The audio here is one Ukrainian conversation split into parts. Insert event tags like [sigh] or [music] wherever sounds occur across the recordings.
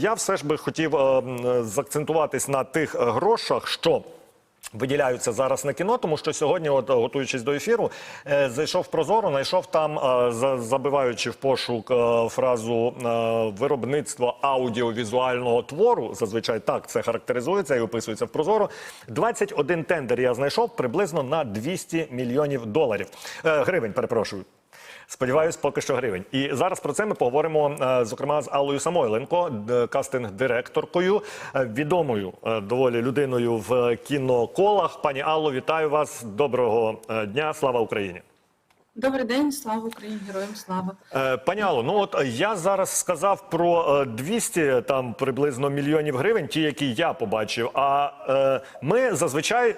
Я все ж би хотів е, заакцентуватись на тих е, грошах, що. Виділяються зараз на кіно, тому що сьогодні, от готуючись до ефіру, е, зайшов в прозоро, знайшов там, е, за- забиваючи в пошук е, фразу е, виробництво аудіовізуального твору. Зазвичай так це характеризується і описується в прозоро. 21 тендер я знайшов приблизно на 200 мільйонів доларів Е, гривень. Перепрошую. Сподіваюсь, поки що гривень. І зараз про це ми поговоримо, е, зокрема, з Аллою Самойленко, кастинг-директоркою, е, відомою е, доволі людиною в кіноколах. Пані Алло, вітаю вас. Доброго дня. Слава Україні. Добрий день, слава Україні, героям слава. Пані Алло, ну от я зараз сказав про е, 200 там приблизно мільйонів гривень, ті, які я побачив. А ми зазвичай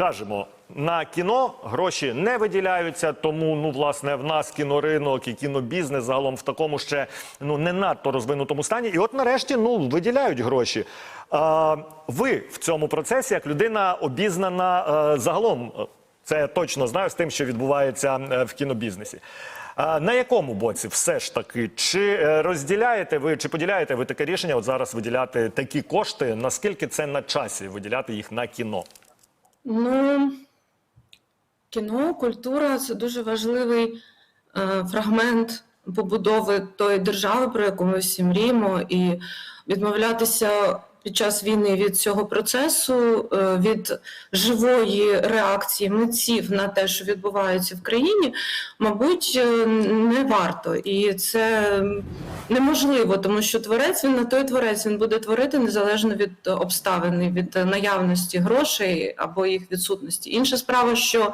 кажемо. На кіно гроші не виділяються, тому ну власне в нас кіноринок і кінобізнес загалом в такому ще ну не надто розвинутому стані. І от нарешті ну виділяють гроші. А, ви в цьому процесі, як людина обізнана е, загалом, це я точно знаю з тим, що відбувається е, в кінобізнесі. А на якому боці все ж таки? Чи е, розділяєте ви, чи поділяєте ви таке рішення от зараз виділяти такі кошти? Наскільки це на часі виділяти їх на кіно? Ну, кіно, культура це дуже важливий е, фрагмент побудови тої держави, про яку ми всі мріємо, і відмовлятися під час війни від цього процесу, е, від живої реакції митців на те, що відбувається в країні, мабуть, е, не варто. І це неможливо, тому що творець він на той творець він буде творити незалежно від обставин, від наявності грошей або їх відсутності. Інша справа, що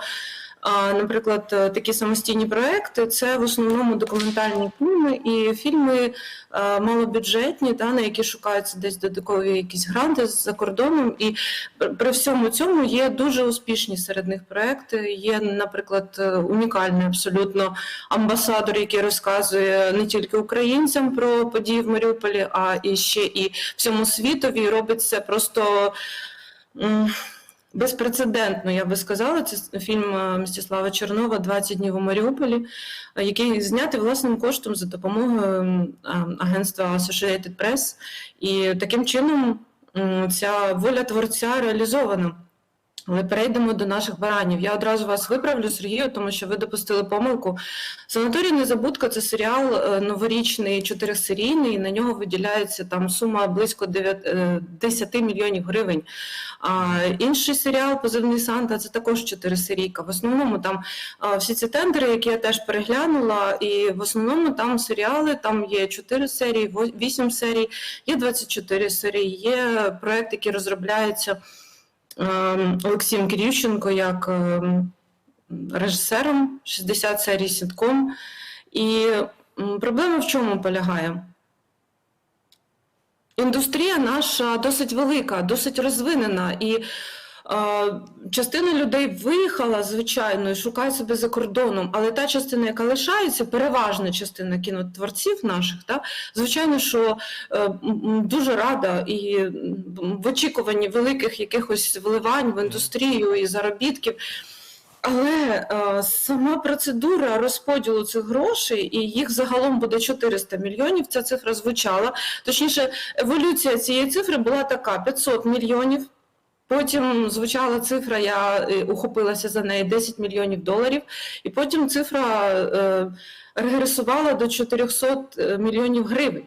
Наприклад, е, такі самостійні проекти це в основному документальні фільми і фільми е, малобюджетні, та на які шукаються десь додаткові якісь гранти за кордоном. І при- всьому цьому є дуже успішні серед них проекти. Є, наприклад, е, унікальний абсолютно амбасадор, який розказує не тільки українцям про події в Маріуполі, а і ще і всьому світові. І робить це просто. Безпрецедентно, я би сказала, це фільм е, Мстислава Чернова «20 днів у Маріуполі, е, який знятий власним коштом за допомогою агентства Associated Press. І таким чином ця воля творця реалізована. Але перейдемо до наших баранів. Я одразу вас виправлю, Сергію, тому що ви допустили помилку. Санаторій Незабудка це серіал е, новорічний, чотирисерійний. На нього виділяється там сума близько 9, е, 10 мільйонів гривень. А інший серіал Позивний Санта це також чотирисерійка. В основному там всі ці тендери, які я теж переглянула, і в основному там серіали, там є 4 серії, 8 серій, є 24 серії, є проект, який розробляється Олексієм Кирівченко як ем, режисером 60 серій сітком. І проблема в чому полягає? Індустрія наша досить велика, досить розвинена, і частина людей виїхала, звичайно, і шукає себе за кордоном, але та частина, яка лишається, переважна частина кінотворців наших, та, звичайно, що е, дуже рада і в очікуванні великих якихось вливань в індустрію і заробітків. Але е, сама процедура розподілу цих грошей, і їх загалом буде 400 мільйонів. Ця цифра звучала. Точніше, еволюція цієї цифри була така: 500 мільйонів. Потім звучала цифра, я е, ухопилася за неї 10 мільйонів доларів, і потім цифра е, регресувала до 400 мільйонів гривень.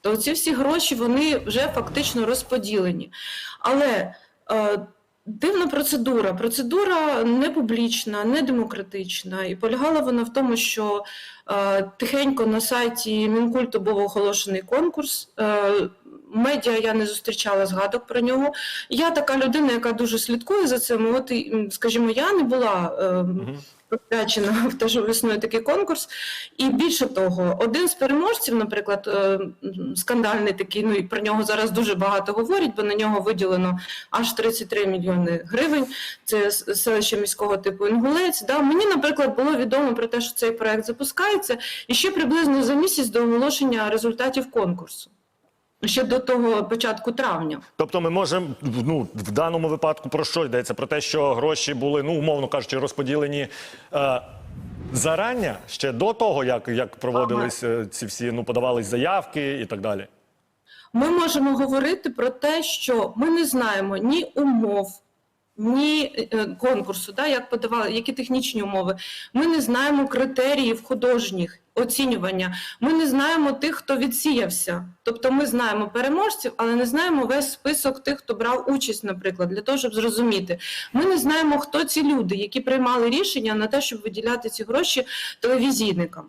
То ці всі гроші вони вже фактично розподілені. Але е, Дивна процедура. Процедура не публічна, не демократична. І полягала вона в тому, що е, тихенько на сайті Мінкульту був оголошений конкурс. Е, медіа я не зустрічала згадок про нього. Я така людина, яка дуже слідкує за цим. От, скажімо, я не була е, посвячена в те, що існує такий конкурс. І більше того, один з переможців, наприклад, е, скандальний такий, ну і про нього зараз дуже багато говорять, бо на нього виділено аж 33 мільйони гривень. Це селище міського типу Інгулець. Да. Мені, наприклад, було відомо про те, що цей проект запускається, і ще приблизно за місяць до оголошення результатів конкурсу. Ще до того початку травня. Тобто, ми можемо ну в даному випадку про що йдеться? Про те, що гроші були, ну умовно кажучи, розподілені. Е, Зарання ще до того, як, як проводились е, ці всі, ну подавались заявки і так далі. ми можемо говорити про те, що ми не знаємо ні умов, ні е, конкурсу, да, як подавали, які технічні умови. Ми не знаємо критеріїв художніх оцінювання. Ми не знаємо тих, хто відсіявся. Тобто ми знаємо переможців, але не знаємо весь список тих, хто брав участь, наприклад, для того, щоб зрозуміти. Ми не знаємо, хто ці люди, які приймали рішення на те, щоб виділяти ці гроші телевізійникам.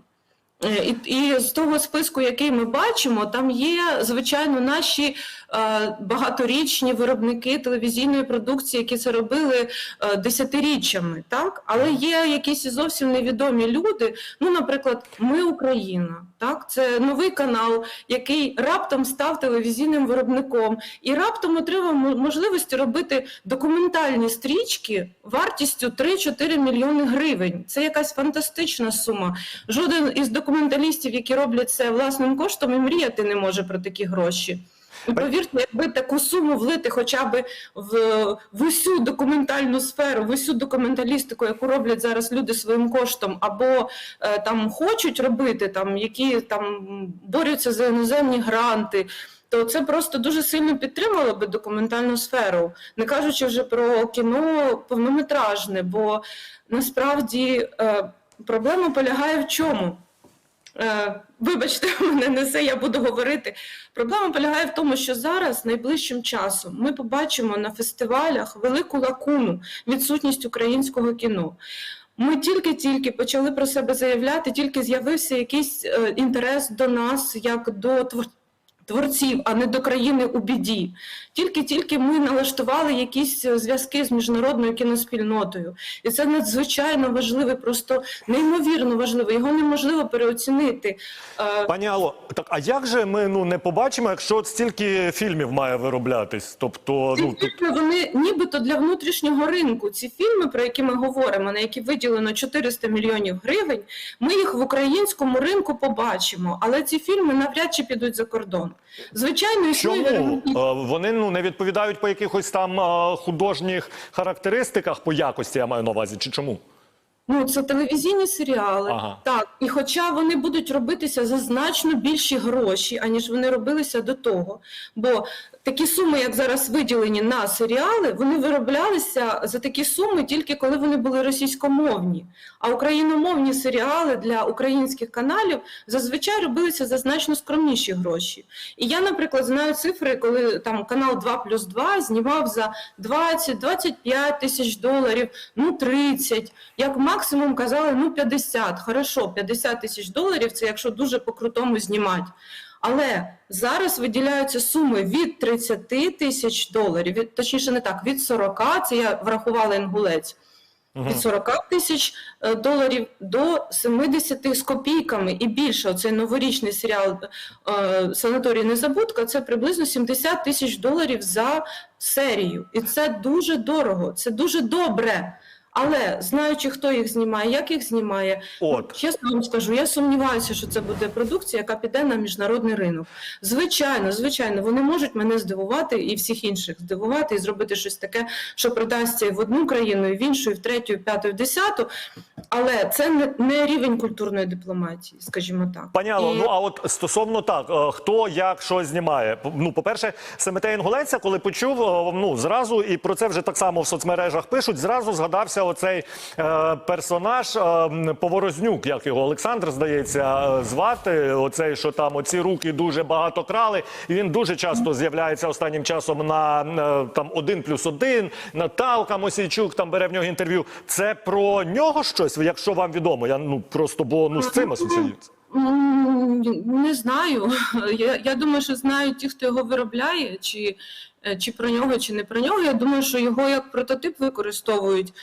Е, І, і з того списку, який ми бачимо, там є звичайно наші е, багаторічні виробники телевізійної продукції, які це робили е, десятиріччями, так але є якісь зовсім невідомі люди. Ну, наприклад, ми Україна, так це новий канал, який раптом став телевізійним виробником і раптом отримав можливості робити документальні стрічки вартістю 3-4 мільйони гривень. Це якась фантастична сума. Жоден із документалістів, які роблять це власним коштом, і мріяти не може про такі гроші. І повірте, якби таку суму влити хоча б в, в усю документальну сферу, в усю документалістику, яку роблять зараз люди своїм коштом, або е, там хочуть робити, там які там борються за іноземні гранти. То це просто дуже сильно підтримало би документальну сферу, не кажучи вже про кіно повнометражне, бо насправді е, проблема полягає в чому? Е, Вибачте, [laughs] мене несе, я буду говорити. Проблема полягає в тому, що зараз, найближчим часом, ми побачимо на фестивалях велику лакуну, відсутність українського кіно. Ми тільки-тільки почали про себе заявляти, тільки з'явився якийсь е, інтерес до нас як до творців, а не до країни у біді. Тільки-тільки ми налаштували якісь е, зв'язки з міжнародною кіноспільнотою. І це надзвичайно важливе, просто неймовірно важливо. Його неможливо переоцінити. Е, Пані Алло, так а як же ми ну не побачимо, якщо стільки фільмів має вироблятись? Тобто, Ці ну тут фільми вони нібито для внутрішнього ринку. Ці фільми, про які ми говоримо, на які виділено 400 мільйонів гривень, ми їх в українському ринку побачимо, але ці фільми навряд чи підуть за кордон. Звичайно, існує чому. Е, вони ну не відповідають по якихось там е, художніх характеристиках по якості, я маю на увазі, чи чому? Ну, це телевізійні серіали. Ага. Так, і хоча вони будуть робитися за значно більші гроші, аніж вони робилися до того. Бо такі суми, як зараз виділені на серіали, вони вироблялися за такі суми тільки коли вони були російськомовні. А україномовні серіали для українських каналів зазвичай робилися за значно скромніші гроші. І я, наприклад, знаю цифри, коли там канал 2 плюс 2 знімав за 20-25 тисяч доларів, ну 30, як максимум казали, ну 50. Хорошо, 50 тисяч доларів це якщо дуже по-крутому знімати. Але зараз виділяються суми від 30 тисяч доларів, від, точніше не так, від 40, це я врахувала інгулець, від 40 тисяч е, доларів до 70 з копійками і більше. Оцей новорічний серіал е, Санаторій Незабудка це приблизно 70 тисяч доларів за серію. І це дуже дорого, це дуже добре. Але знаючи, хто їх знімає, як їх знімає, От. ну, чесно вам скажу, я сумніваюся, що це буде продукція, яка піде на міжнародний ринок. Звичайно, звичайно, вони можуть мене здивувати і всіх інших здивувати і зробити щось таке, що продасться і в одну країну, і в іншу, і в третю, і в п'яту, і в десяту. Але це не, не рівень культурної дипломатії, скажімо так. Пані Алло, І- ну а от стосовно так, е, хто як що знімає. Ну, по-перше, Семетей Інгулеця, коли почув, е, ну зразу, і про це вже так само в соцмережах пишуть, зразу згадався оцей е, персонаж е, Поворознюк, як його Олександр, здається, е, звати. Оцей, що там оці руки дуже багато крали. І він дуже часто з'являється останнім часом на е, там один плюс один. Наталка Мосійчук там бере в нього інтерв'ю. Це про нього щось, якщо вам відомо. Я ну просто бо ну з цим асоціюється. Не знаю. [laughs] Я, я думаю, що знають ті, хто його виробляє, чи, е, чи про нього, чи не про нього. Я думаю, що його як прототип використовують.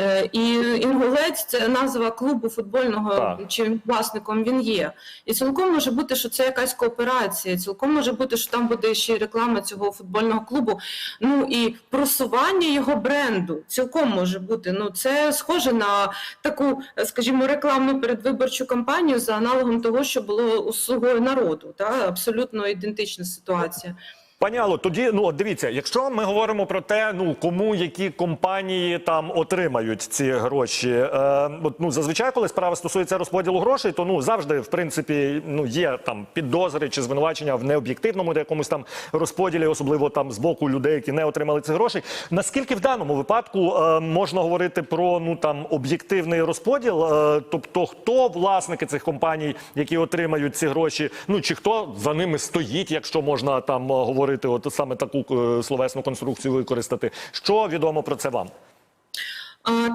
Е, І інгулець це назва клубу футбольного, Так. чим власником він є. І цілком може бути, що це якась кооперація. Цілком може бути, що там буде ще й реклама цього футбольного клубу. Ну і просування його бренду. Цілком може бути. Ну це схоже на таку, скажімо, рекламну передвиборчу кампанію за аналогом того, що було у слугою народу. Та абсолютно ідентична ситуація. Пані Алло, тоді ну от дивіться, якщо ми говоримо про те, ну кому які компанії там отримають ці гроші, е, от, ну зазвичай, коли справа стосується розподілу грошей, то ну завжди, в принципі, ну є там підозри чи звинувачення в необ'єктивному якомусь там розподілі, особливо там з боку людей, які не отримали цих грошей. Наскільки в даному випадку е, можна говорити про ну там об'єктивний розподіл? Е, тобто, хто власники цих компаній, які отримають ці гроші? Ну чи хто за ними стоїть, якщо можна там е, говорити, от саме таку е, словесну конструкцію використати? Що відомо про це вам?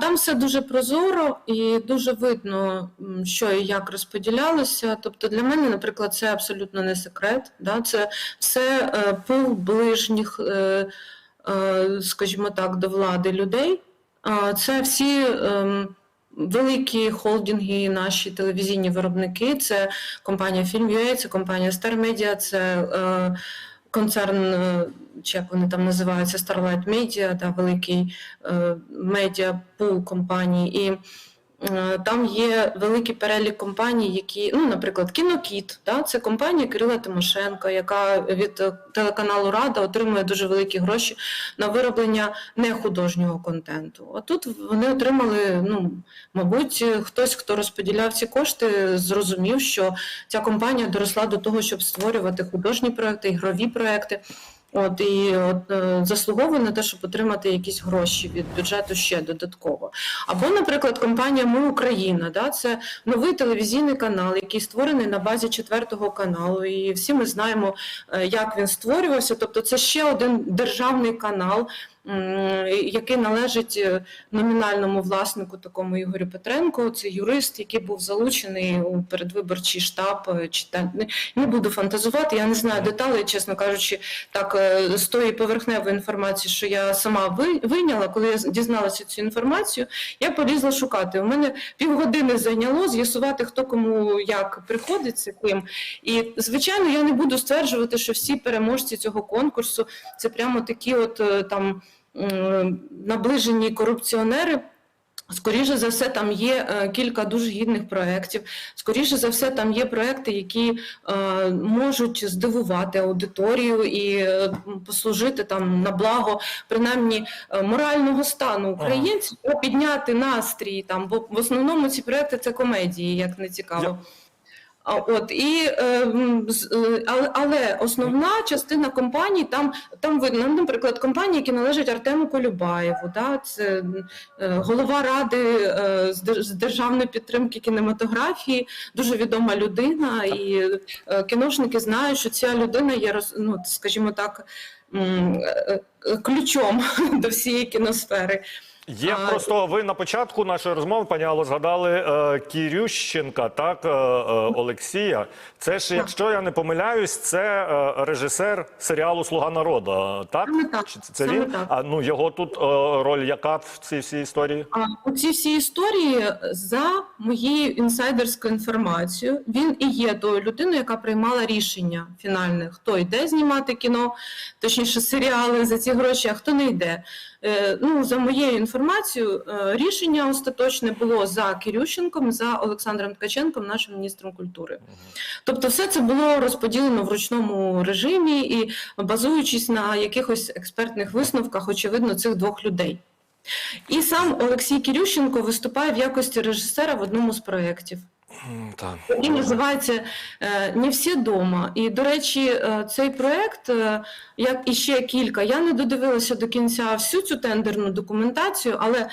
Там все дуже прозоро і дуже видно, що і як розподілялося. Тобто для мене, наприклад, це абсолютно не секрет. Да? Це все е, пил ближніх, е, скажімо так, до влади людей. Це всі ем, великі холдинги, наші телевізійні виробники. Це компанія Film.ua, це компанія Star Media, це концерн, е, чи як вони там називаються, Starlight Media, да, великий медіа пул компаній. І е, там є великий перелік компаній, які, ну, наприклад, Кінокіт, да, це компанія Кирила Тимошенка, яка від е, телеканалу Рада отримує дуже великі гроші на вироблення нехудожнього контенту. А тут вони отримали, ну, мабуть, хтось, хто розподіляв ці кошти, зрозумів, що ця компанія доросла до того, щоб створювати художні проекти, ігрові проекти. От і от, е, заслуговує на те, щоб отримати якісь гроші від бюджету ще додатково. Або, наприклад, компанія Ми Україна, да, це новий телевізійний канал, який створений на базі четвертого каналу. І всі ми знаємо, е, як він створювався. Тобто, це ще один державний канал, який належить е, номінальному власнику, такому Ігорю Петренко. Це юрист, який був залучений у передвиборчий штаб. е, Чи не- буду фантазувати. Я не знаю деталей, чесно кажучи, так е, з тої поверхневої інформації, що я сама вийняла, коли я дізналася цю інформацію, я полізла шукати. У мене півгодини зайняло з'ясувати, хто кому як приходиться ким. І звичайно, я не буду стверджувати, що всі переможці цього конкурсу це прямо такі, от там наближені корупціонери. Скоріше за все, там є е, кілька дуже гідних проєктів. Скоріше за все, там є проекти, які е, можуть здивувати аудиторію і е, послужити там на благо принаймні е, морального стану українців, або підняти настрій там, бо в основному ці проекти це комедії, як не цікаво. От і е, е, але, але основна частина компаній там там видно, ну, наприклад, компанії, які належать Артему Колюбаєву, да, це е, голова ради з дер- державної підтримки кінематографії, дуже відома людина, і кіношники знають, що ця людина є ну, скажімо так, ключом [laughs] до всієї кіносфери. Є А, просто ви на початку нашої розмови, пані Алло, згадали е, Кірющенка, так, е, е, Олексія. Це ж, якщо я не помиляюсь, це е, режисер серіалу Слуга народу. Так? Саме так, Чи це саме він? так. А ну його тут е, роль яка в цій всій історії? А у цій всій історії, за моєю інсайдерською інформацією, він і є тою людиною, яка приймала рішення фінальне, хто йде знімати кіно, точніше серіали за ці гроші, а хто не йде. Е, Ну, за моєю інформацією, е, рішення остаточне було за Кирющенком, за Олександром Ткаченком, нашим міністром культури. Тобто, все це було розподілено в ручному режимі і базуючись на якихось експертних висновках, очевидно, цих двох людей. І сам Олексій Кирющенко виступає в якості режисера в одному з проєктів. Так. Який називається е, Не всі дома. І, до речі, е, цей проєкт, е, як і ще кілька, я не додивилася до кінця всю цю тендерну документацію, але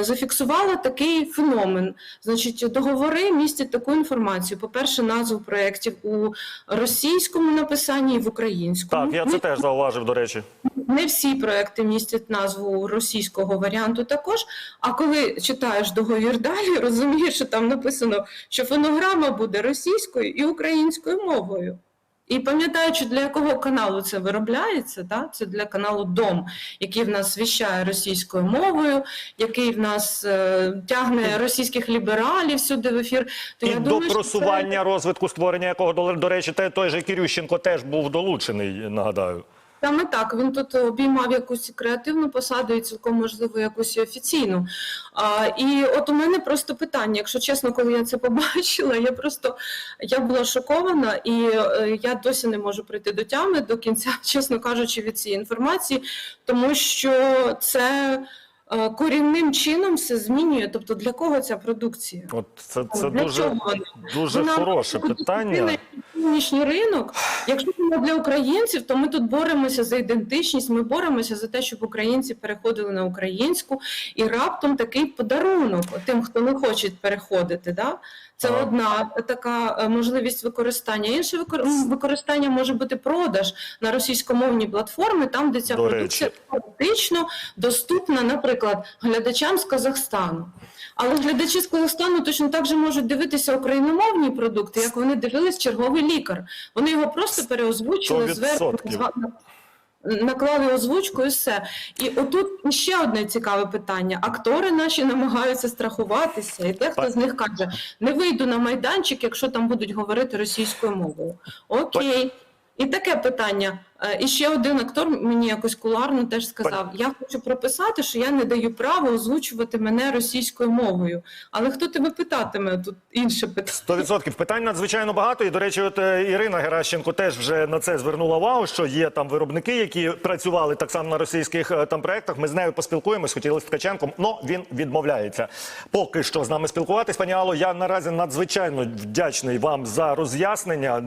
зафіксувала такий феномен. Значить, договори містять таку інформацію. По-перше, назву проєктів у російському написанні і в українському. Так, я це теж зауважив, до речі. не всі проекти містять назву російського варіанту також. А коли читаєш договір далі, [laughs] розумієш, що там написано, що фонограма буде російською і українською мовою. І пам'ятаючи, для якого каналу це виробляється, да? це для каналу Дом, який в нас віщає російською мовою, який в нас е, тягне російських лібералів сюди в ефір. То І я до думаю, що це- просування розвитку створення якого до, речі, той же Кірющенко теж був долучений, нагадаю. Саме так, він тут обіймав якусь креативну посаду і цілком можливо якусь і офіційну. А, і от у мене просто питання, якщо чесно, коли я це побачила, я просто я була шокована, і е, я досі не можу прийти до тями до кінця, [laughs] чесно кажучи, від цієї інформації, тому що це е, корінним чином все змінює. Тобто для кого ця продукція? От це, це Для дуже, чого дуже Вона хороше питання. Нинішній ринок, якщо це для українців, то ми тут боремося за ідентичність. Ми боремося за те, щоб українці переходили на українську, і раптом такий подарунок тим, хто не хоче переходити. Да? Це одна така е, можливість використання. Інше використання може бути продаж на російськомовні платформи, там де ця До продукція речі. фактично доступна, наприклад, глядачам з Казахстану. Але глядачі з Казахстану точно так же можуть дивитися україномовні продукти, як вони дивились черговий лікар. Вони його просто переозвучили зверху, наклали озвучку і все. І отут ще одне цікаве питання. Актори наші намагаються страхуватися, і дехто з них каже: не вийду на майданчик, якщо там будуть говорити російською мовою. Окей. І таке питання. Е, І ще один актор мені якось куларно теж сказав: я хочу прописати, що я не даю права озвучувати мене російською мовою. Але хто тебе питатиме? Тут інше питання. Сто відсотків питань надзвичайно багато. І до речі, от е, Ірина Геращенко теж вже на це звернула увагу, що є там виробники, які працювали так само на російських е, там проектах. Ми з нею поспілкуємось, хотіли з Ткаченком, але він відмовляється. Поки що з нами спілкуватись. Пані Алло, я наразі надзвичайно вдячний вам за роз'яснення.